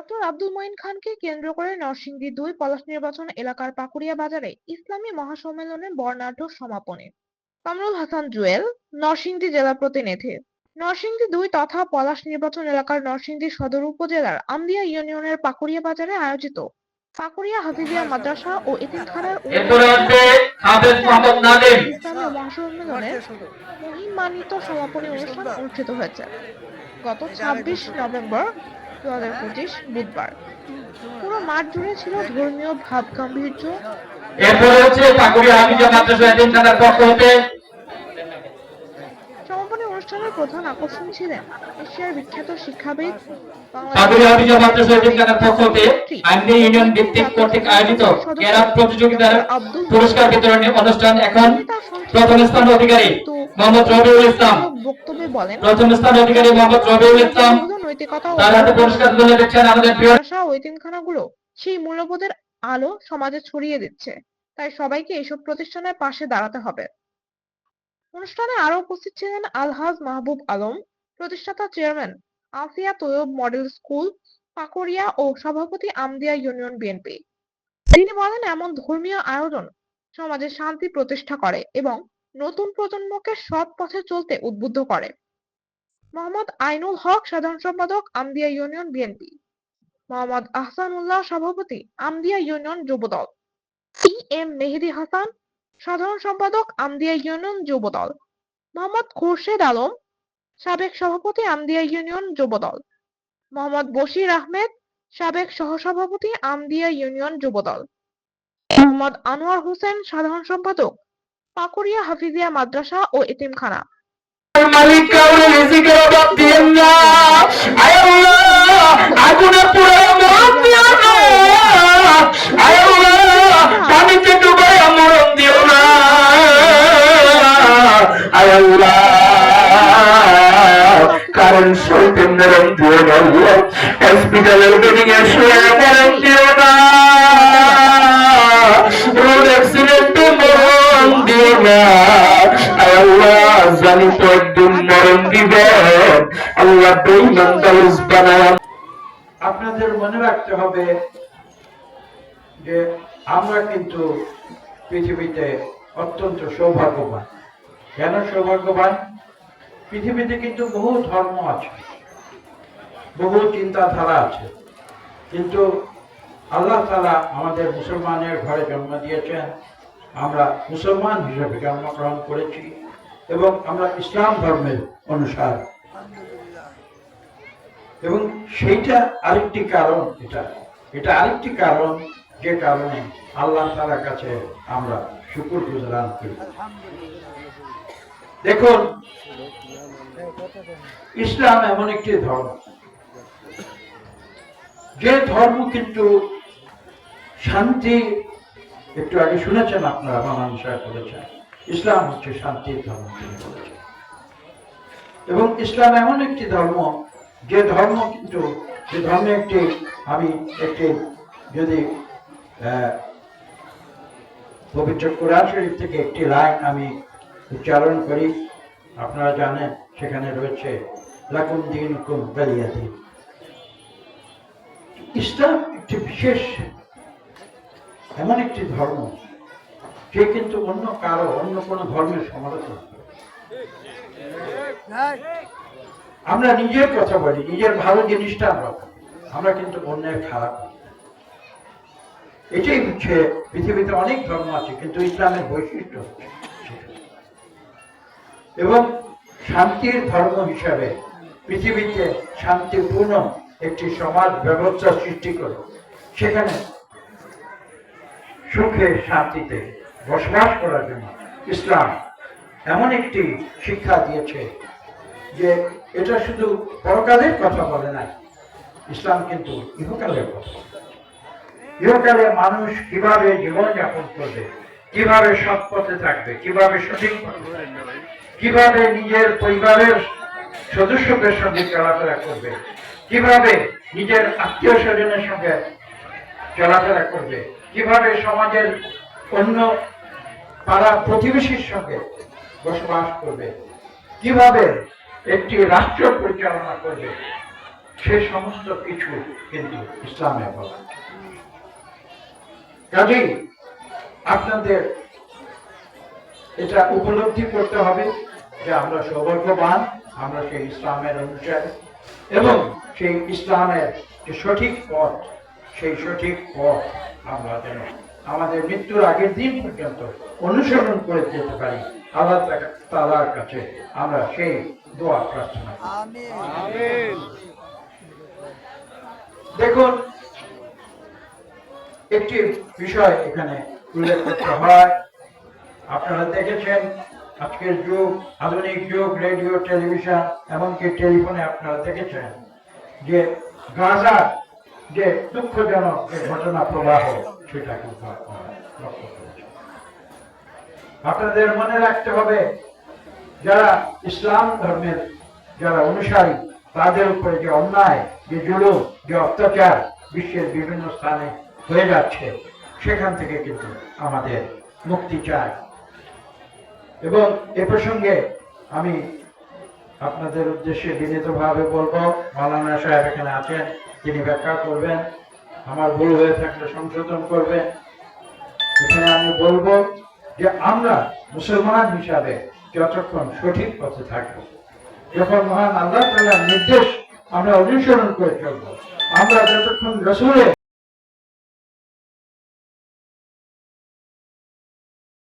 Doctor Abdul Moin খানকে কেন্দ্র করে নরসিংদী দুই পলাশ নির্বাচন এলাকার পাকুড়িয়া বাজারে ইসলামী মহাসম্মেলনের বর্ণাঢ্য সমাপনী। কামরুল হাসান জুয়েল নরসিংদী জেলা প্রতিনিধি। নরসিংদী দুই তথা পলাশ নির্বাচন এলাকার নরসিংদী সদর উপজেলার আমদিয়া ইউনিয়নের পাকুড়িয়া বাজারে আয়োজিত পাকুড়িয়া হাফিজিয়া মাদ্রাসা ও নাদিম। ইসলামী মহাসম্মেলনের মহিমান্বিত সমাপনী অনুষ্ঠান অনুষ্ঠিত হয়েছে। গত ছাব্বিশ নভেম্বর দু হাজার পঁচিশ বুধবার। পুরো মাঠ জুড়ে ছিল ধর্মীয় ভাব গাম্ভীর্য এরপরে হচ্ছে মাদ্রাসা পক্ষ হতে সমাপনী অনুষ্ঠানের প্রধান আকর্ষণ ছিলেন এশিয়ার বিখ্যাত শিক্ষাবিদ ইউনিয়ন ভিত্তিক কর্তৃক আয়োজিত প্রতিযোগিতার পুরস্কার বিতরণী অনুষ্ঠান এখন প্রথম স্থান অধিকারী মোহাম্মদ রবিউল ইসলাম। বক্তব্যে বলেন প্রথম স্থান অধিকারী মোহাম্মদ রবিউল ইসলাম। নৈতিকতা ও সেই মূল্যবোধের আলো সমাজে ছড়িয়ে দিচ্ছে। তাই সবাইকে এইসব প্রতিষ্ঠানের পাশে দাঁড়াতে হবে। অনুষ্ঠানে আরও উপস্থিত ছিলেন আলহাজ মাহবুব আলম প্রতিষ্ঠাতা chairman Afia Taiyab model school Pakuria ও সভাপতি আমদিয়া ইউনিয়ন বিএনপি। তিনি বলেন এমন ধর্মীয় আয়োজন সমাজে শান্তি প্রতিষ্ঠা করে এবং নতুন প্রজন্মকে সৎ পথে চলতে উদ্বুদ্ধ করে। মোহাম্মদ আইনুল হক, সাধারণ সম্পাদক আমদিয়া ইউনিয়ন বিএনপি। মোহাম্মদ আহসানুল্লাহ, সভাপতি Amdia union Jubodal. E M Mehedi Hasan, সাধারণ সম্পাদক আমদিয়া ইউনিয়ন যুবদল। মোহাম্মদ খোরশেদ আলম, সাবেক সভাপতি আমদিয়া ইউনিয়ন যুবদল। মোহাম্মদ বশির আহমেদ, সাবেক সহসভাপতি আমদিয়া ইউনিয়ন যুবদল। মোহাম্মদ আনোয়ার হোসেন, সাধারণ সম্পাদক, পাকুড়িয়া হাফিজিয়া মাদ্রাসা ও এতিমখানা। মালিক কাউরে রিজিকের অভাব দিয়েন না আয় আল্লাহ আগুনে পুড়ে মরণ দিও না আয় আল্লাহ পানিতে ডুবাই মরণ দিও না আয় আল্লাহ কারণ না হসপিটালের বিল্ডিং এ মরণ দিও না জানি তো একদিন মরণ দিবেন আল্লাহ বেঈমান দাউস বানায়। আপনাদের মনে রাখতে হবে যে আমরা কিন্তু পৃথিবীতে অত্যন্ত সৌভাগ্যবান। কেন সৌভাগ্যবান? পৃথিবীতে কিন্তু বহু ধর্ম আছে, বহু চিন্তাধারা আছে। কিন্তু আল্লাহ তালা আমাদের মুসলমানের ঘরে জন্ম দিয়েছেন। আমরা মুসলমান হিসেবে জন্মগ্রহণ করেছি। এবং আমরা ইসলাম ধর্মের অনুসার। এবং সেইটা আরেকটি কারণ এটা। এটা আরেকটি কারণ যে কারণে আল্লাহ তালার কাছে আমরা শুকুর গুজারান করি। দেখুন, ইসলাম এমন একটি ধর্ম। যে ধর্ম কিন্তু শান্তি, একটু আগে শুনেছেন আপনারা মামান সাহেব বলেছেন। ইসলাম হচ্ছে শান্তির ধর্ম। এবং ইসলাম এমন একটি ধর্ম, যে ধর্ম কিন্তু, যে ধর্মে একটি, আমি একটি যদি পবিত্র কোরআন শরীফ থেকে একটি লাইন আমি উচ্চারণ করি, আপনারা জানেন, সেখানে রয়েছে, লাকুম দিন কুম দিন ইসলাম একটি বিশেষ, এমন একটি ধর্ম যে কিন্তু অন্য কারও, অন্য কোনো ধর্মের সমালোচনা আমরা নিজের কথা বলি, নিজের ভালো জিনিসটা আমরা আমরা কিন্তু অন্যের খারাপ এটাই হচ্ছে, পৃথিবীতে অনেক ধর্ম আছে, কিন্তু ইসলামের বৈশিষ্ট্য এবং শান্তির ধর্ম হিসাবে পৃথিবীতে শান্তিপূর্ণ একটি সমাজ ব্যবস্থা সৃষ্টি করে, সেখানে সুখে শান্তিতে বসবাস করার জন্য। ইসলাম এমন একটি শিক্ষা দিয়েছে যে এটা শুধু পরকালের কথা বলে না, ইসলাম কিন্তু ইহকালের কথা ইহকালে মানুষ কীভাবে জীবনযাপন করবে, কীভাবে সৎ পথে থাকবে, কীভাবে সঠিক কীভাবে নিজের পরিবারের সদস্যদের সঙ্গে চলাফেরা করবে, কীভাবে নিজের আত্মীয় স্বজনের সঙ্গে চলাফেরা করবে, কীভাবে সমাজের অন্য পাড়া প্রতিবেশীর সঙ্গে বসবাস করবে। কীভাবে একটি রাষ্ট্র পরিচালনা করবে, সে সমস্ত কিছু কিন্তু ইসলামে বলা। কাজেই আপনাদের এটা উপলব্ধি করতে হবে যে আমরা সৌভাগ্যবান, আমরা সেই ইসলামের অনুসারী এবং সেই ইসলামের যে সঠিক পথ, সেই সঠিক পথ আমরা যেন আমাদের মৃত্যুর আগের দিন পর্যন্ত অনুসরণ করে যেতে পারি। আল্লাহ তালার কাছে আমরা সেই দোয়া প্রার্থনা দেখুন একটি বিষয় এখানে উল্লেখ করতে হয়। আপনারা দেখেছেন আজকের যুগ আধুনিক যুগ রেডিও টেলিভিশন এমনকি টেলিফোনে আপনারা দেখেছেন যে গাজা যে দুঃখজনক যে ঘটনা প্রবাহ সেটা কিন্তু আপনারা লক্ষ্য করেছেন আপনাদের মনে রাখতে হবে, যারা ইসলাম ধর্মের যারা অনুসারী, তাদের উপরে যে অন্যায়, যে জুলুম, যে অত্যাচার বিশ্বের বিভিন্ন স্থানে হয়ে যাচ্ছে, সেখান থেকে কিন্তু আমাদের মুক্তি চাই। এবং এ প্রসঙ্গে আমি আপনাদের উদ্দেশ্যে বিনীতভাবে বলব, মাওলানা সাহেব এখানে আছেন, তিনি ব্যাখ্যা করবেন। আমার ভুল হয়ে থাকলে সংশোধন করবে। এখানে আমি বলব যে আমরা মুসলমান হিসাবে যতক্ষণ সঠিক পথে থাকব, যখন মহান আল্লাহ নির্দেশ আমরা অনুসরণ করে চলবো, আমরা যতক্ষণ রসুলের